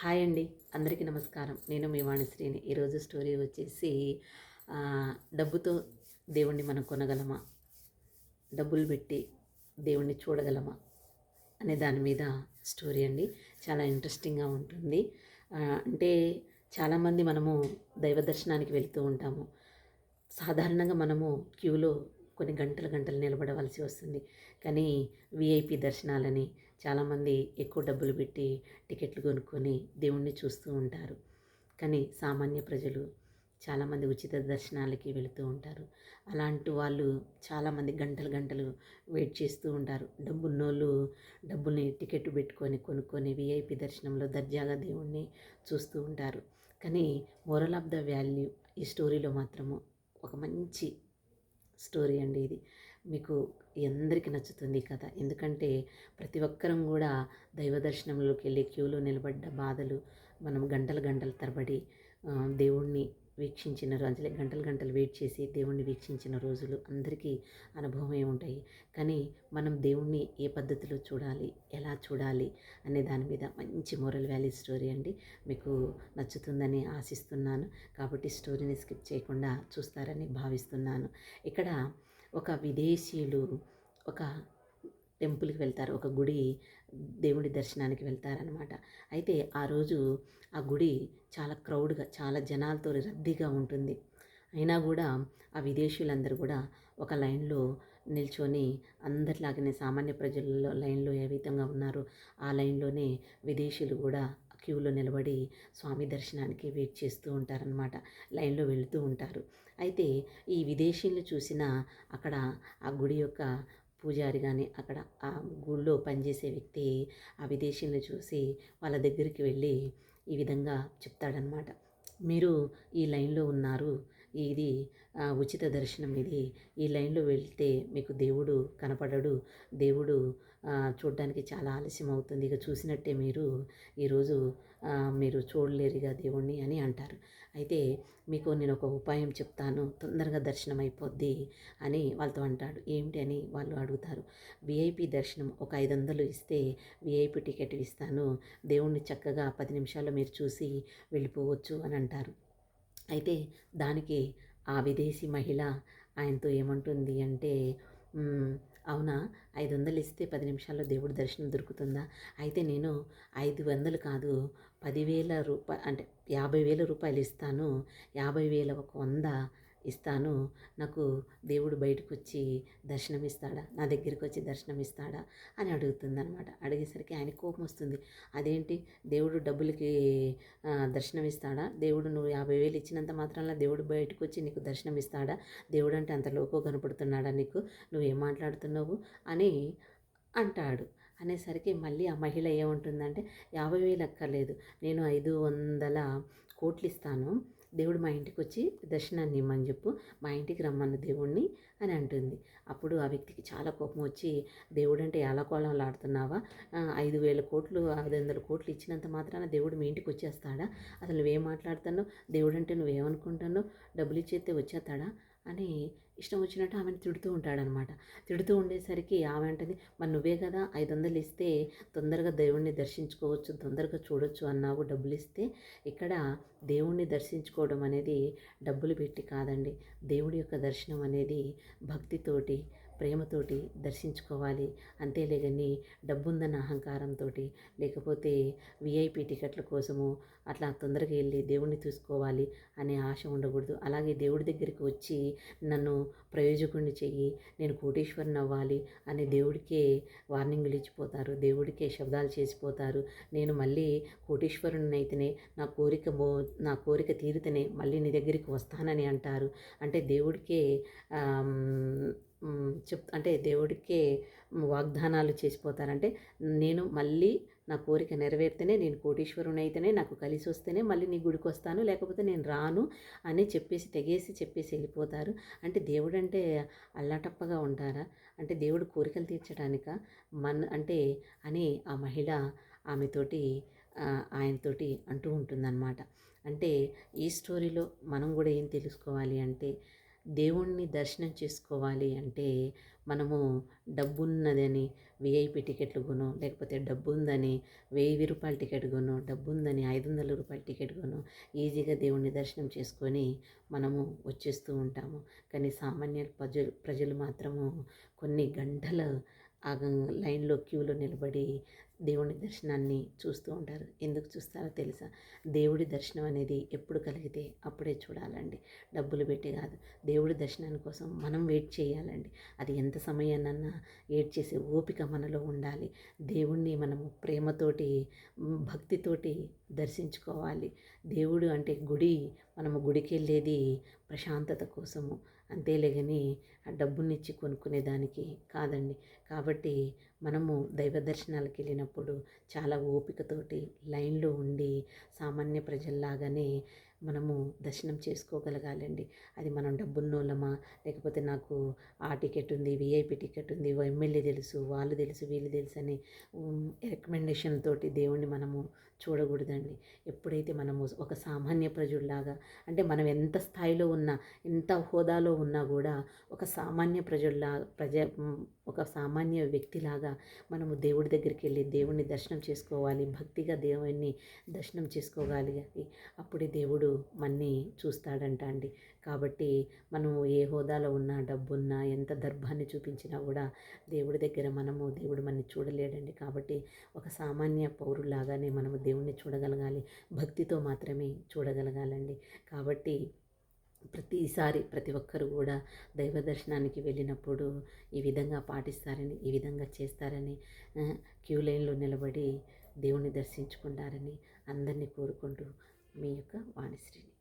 Hi అండి. అందరికీ నమస్కారం. నేను మీ వాణిశ్రీని. ఈరోజు స్టోరీ వచ్చేసి డబ్బుతో దేవుణ్ణి మనం కొనగలమా? డబ్బులు పెట్టి దేవుణ్ణి చూడగలమా? అనే దాని మీద స్టోరీ అండి. చాలా ఇంట్రెస్టింగ్గా ఉంటుంది. అంటే చాలామంది మనము దైవ దర్శనానికి వెళ్తూ ఉంటాము. సాధారణంగా మనము క్యూలో కొన్ని గంటలు గంటలు నిలబడవలసి వస్తుంది. కానీ విఐపి దర్శనాలని చాలామంది ఎక్కువ డబ్బులు పెట్టి టికెట్లు కొనుక్కొని దేవుణ్ణి చూస్తూ ఉంటారు. కానీ సామాన్య ప్రజలు చాలామంది ఉచిత దర్శనాలకి వెళుతూ ఉంటారు. అలాంటి వాళ్ళు చాలామంది గంటలు గంటలు వెయిట్ చేస్తూ ఉంటారు. డబ్బున్నోళ్ళు డబ్బుల్ని టికెట్ పెట్టుకొని కొనుక్కొని విఐపి దర్శనంలో దర్జాగా దేవుణ్ణి చూస్తూ ఉంటారు. కానీ మోరల్ ఆఫ్ ద వాల్యూ ఈ స్టోరీలో మాత్రము ఒక మంచి స్టోరీ అండి ఇది. మీకు అందరికీ నచ్చుతుంది ఈ కథ. ఎందుకంటే ప్రతి ఒక్కరం కూడా దైవ దర్శనంలోకి వెళ్ళి క్యూలో నిలబడ్డ బాధలు మనం గంటలు గంటల తరబడి దేవుణ్ణి వీక్షించిన రోజులే గంటలు గంటలు వెయిట్ చేసి దేవుణ్ణి వీక్షించిన రోజులు అందరికీ అనుభవమే ఉంటాయి. కానీ మనం దేవుణ్ణి ఏ పద్ధతిలో చూడాలి ఎలా చూడాలి అనే దాని మీద మంచి మోరల్ వాల్యూ స్టోరీ అండి. మీకు నచ్చుతుందని ఆశిస్తున్నాను. కాబట్టి స్టోరీని స్కిప్ చేయకుండా చూస్తారని భావిస్తున్నాను. ఇక్కడ ఒక విదేశీయులు ఒక టెంపుల్కి వెళ్తారు. ఒక గుడి దేవుడి దర్శనానికి వెళ్తారనమాట అయితే ఆ రోజు ఆ గుడి చాలా క్రౌడ్గా చాలా జనాలతో రద్దీగా ఉంటుంది. అయినా కూడా ఆ విదేశీయులందరూ కూడా ఒక లైన్లో నిల్చొని అందరిలాగానే సామాన్య ప్రజల్లో లైన్లో ఏ విధంగా ఉన్నారో ఆ లైన్లోనే విదేశీయులు కూడా క్యూలో నిలబడి స్వామి దర్శనానికి వెయిట్ చేస్తూ ఉంటారనమాట లైన్లో వెళుతూ ఉంటారు. అయితే ఈ విదేశీయులు చూసిన అక్కడ ఆ గుడి యొక్క పూజారి కానీ అక్కడ ఆ గుళ్ళో పనిచేసే వ్యక్తి ఆ విదేశీయులను చూసి వాళ్ళ దగ్గరికి వెళ్ళి ఈ విధంగా చెప్తాడనమాట మీరు ఈ లైన్లో ఉన్నారు ఇది ఉచిత దర్శనం ఇది. ఈ లైన్లో వెళ్తే మీకు దేవుడు కనపడడు. దేవుడు చూడడానికి చాలా ఆలస్యం అవుతుంది. ఇక చూసినట్టే మీరు ఈరోజు మీరు చూడలేరుగా దేవుణ్ణి అని అంటారు. అయితే మీకు నేను ఒక ఉపాయం చెప్తాను. తొందరగా దర్శనం అయిపోద్ది అని వాళ్ళతో అంటాడు. ఏమిటి అని వాళ్ళు అడుగుతారు. విఐపి దర్శనం ఒక ఐదు వందలు ఇస్తే విఐపి టికెట్ ఇస్తాను. దేవుణ్ణి చక్కగా పది నిమిషాల్లో మీరు చూసి వెళ్ళిపోవచ్చు అని అంటారు. అయితే దానికి ఆ విదేశీ మహిళ ఆయనతో ఏమంటుంది అంటే అవునా? ఐదు వందలు ఇస్తే పది నిమిషాల్లో దేవుడి దర్శనం దొరుకుతుందా? అయితే నేను ఐదు వందలు కాదు పదివేల రూపాయ అంటే యాభై వేల రూపాయలు ఇస్తాను. యాభై వేల ఒక వంద ఇస్తాను. నాకు దేవుడు బయటకు వచ్చి దర్శనం ఇస్తాడా నా దగ్గరికి వచ్చి దర్శనం ఇస్తాడా అని అడుగుతుంది అనమాట అడిగేసరికి ఆయన కోపం వస్తుంది అదేంటి? దేవుడు డబ్బులకి దర్శనం ఇస్తాడా దేవుడు నువ్వు యాభై వేలు ఇచ్చినంత మాత్రాన దేవుడు బయటకు వచ్చి నీకు దర్శనం ఇస్తాడా దేవుడు అంటే అంత లోకో కనపడుతున్నాడా నీకు? నువ్వేం మాట్లాడుతున్నావు? అని అంటాడు. అనేసరికి మళ్ళీ ఆ మహిళ ఏముంటుందంటే యాభై వేలు అక్కర్లేదు నేను ఐదు వందల కోట్లు ఇస్తాను దేవుడు మా ఇంటికి వచ్చి దర్శనాన్ని ఇమ్మని చెప్పు మా ఇంటికి రమ్మన్న దేవుణ్ణి అని అంటుంది. అప్పుడు ఆ వ్యక్తికి చాలా కోపం వచ్చి దేవుడు అంటే ఎలాకోళంలో ఆడుతున్నావా? ఐదు వేల కోట్లు ఐదు వందల కోట్లు ఇచ్చినంత మాత్రాన దేవుడు మీ ఇంటికి వచ్చేస్తాడా? అసలు నువ్వేం మాట్లాడుతాను దేవుడు అంటే నువ్వేమనుకుంటానో డబ్బులు ఇచ్చేస్తే వచ్చేస్తాడా? అని ఇష్టం వచ్చినట్టు ఆమెను తిడుతూ ఉంటాడనమాట. తిడుతూ ఉండేసరికి ఆమె అంటది మరి నువ్వే కదా ఐదు వందలు ఇస్తే తొందరగా దేవుణ్ణి దర్శించుకోవచ్చు తొందరగా చూడొచ్చు అన్నావు డబ్బులు ఇస్తే ఇక్కడ దేవుణ్ణి దర్శించుకోవడం అనేది డబ్బులు పెట్టి కాదండి. దేవుడి యొక్క దర్శనం అనేది భక్తితోటి ప్రేమతోటి దర్శించుకోవాలి. అంతేలేగని డబ్బుందన్న అహంకారంతో లేకపోతే విఐపి టికెట్ల కోసము అట్లా తొందరగా వెళ్ళి దేవుణ్ణి చూసుకోవాలి అనే ఆశ ఉండకూడదు. అలాగే దేవుడి దగ్గరికి వచ్చి నన్ను ప్రయోజకుడిని చెయ్యి నేను కోటీశ్వరుని అవ్వాలి అని దేవుడికే వార్నింగ్లు ఇచ్చిపోతారు. దేవుడికే శబ్దాలు చేసిపోతారు. నేను మళ్ళీ కోటీశ్వరుని అయితేనే నా కోరిక బో నా కోరిక తీరితేనే మళ్ళీ నీ దగ్గరికి వస్తానని అంటారు. అంటే దేవుడికే చెప్ అంటే దేవుడికే వాగ్దానాలు చేసిపోతారంటే నేను మళ్ళీ నా కోరిక నెరవేరితేనే నేను కోటీశ్వరుని అయితేనే నాకు కలిసి వస్తేనే మళ్ళీ నీ గుడికి వస్తాను లేకపోతే నేను రాను అని చెప్పేసి తెగేసి చెప్పేసి వెళ్ళిపోతారు. అంటే దేవుడు అంటే అల్లాటప్పగా ఉంటారా? అంటే దేవుడు కోరికలు తీర్చడానిక? మన అంటే అని ఆ మహిళ ఆమెతోటి ఆయనతోటి అంటూ ఉంటుందన్నమాట. అంటే ఈ స్టోరీలో మనం కూడా ఏం తెలుసుకోవాలి అంటే దేవుణ్ణి దర్శనం చేసుకోవాలి అంటే మనము డబ్బున్నదని విఐపి టికెట్లు కొను లేకపోతే డబ్బు ఉందని వెయ్యి రూపాయల టికెట్ కొను డబ్బు ఉందని ఐదు వందల రూపాయల టికెట్ కొను ఈజీగా దేవుణ్ణి దర్శనం చేసుకొని మనము వచ్చేస్తూ ఉంటాము. కానీ సామాన్య ప్రజలు ప్రజలు మాత్రము కొన్ని గంటల ఆ లైన్లో క్యూలో నిలబడి దేవుని దర్శనాన్ని చూస్తూ ఉంటారు. ఎందుకు చూస్తారో తెలుసా? దేవుడి దర్శనం అనేది ఎప్పుడు కలిగితే అప్పుడే చూడాలండి. డబ్బులు పెట్టి కాదు. దేవుడి దర్శనాని కోసం మనం వెయిట్ చేయాలండి. అది ఎంత సమయాన్నన్నా వెయిట్ చేసే ఓపిక మనలో ఉండాలి. దేవుణ్ణి మనము ప్రేమతోటి భక్తితోటి దర్శించుకోవాలి. దేవుడు అంటే గుడి. మనము గుడికి వెళ్ళేది ప్రశాంతత కోసము. అంతేలేగని ఆ డబ్బునిచ్చి కొనుక్కునే దానికి కాదండి. కాబట్టి మనము దైవ దర్శనాలకు వెళ్ళినప్పుడు చాలా ఓపికతోటి లైన్లో ఉండి సామాన్య ప్రజల్లాగానే మనము దర్శనం చేసుకోగలగాలండి. అది మనం డబ్బున్నోళ్ళమా? లేకపోతే నాకు ఆ టికెట్ ఉంది విఐపి టికెట్ ఉంది ఎమ్మెల్యే తెలుసు వాళ్ళు తెలుసు వీళ్ళు తెలుసు అని రికమెండేషన్ తోటి దేవుణ్ణి మనము చూడకూడదండి. ఎప్పుడైతే మనము ఒక సామాన్య ప్రజల్లాగా అంటే మనం ఎంత స్థాయిలో ఉన్నా ఎంత హోదాలో ఉన్నా కూడా ఒక సామాన్య ప్రజల్లా ప్రజ ఒక సామాన్య వ్యక్తిలాగా మనము దేవుడి దగ్గరికి వెళ్ళి దేవుణ్ణి దర్శనం చేసుకోవాలి భక్తిగా దేవుణ్ణి దర్శనం చేసుకోగలిగాలి. అప్పుడే దేవుడు మన్ని చూస్తాడంట అండి. కాబట్టి మనము ఏ హోదాలో ఉన్నా డబ్బున్నా ఎంత దర్భాన్ని చూపించినా కూడా దేవుడి దగ్గర మనము దేవుడు మనని చూడలేడండి. కాబట్టి ఒక సామాన్య పౌరులాగానే మనము దేవుణ్ణి చూడగలగాలి. భక్తితో మాత్రమే చూడగలగాలండి. కాబట్టి ప్రతిసారి ప్రతి ఒక్కరు కూడా దైవ దర్శనానికి వెళ్ళినప్పుడు ఈ విధంగా పాటిస్తారని ఈ విధంగా చేస్తారని క్యూ లైన్లో నిలబడి దేవుణ్ణి దర్శించుకుంటారని అందరినీ కోరుకుంటూ మీ యొక్క వాణిశ్రీని.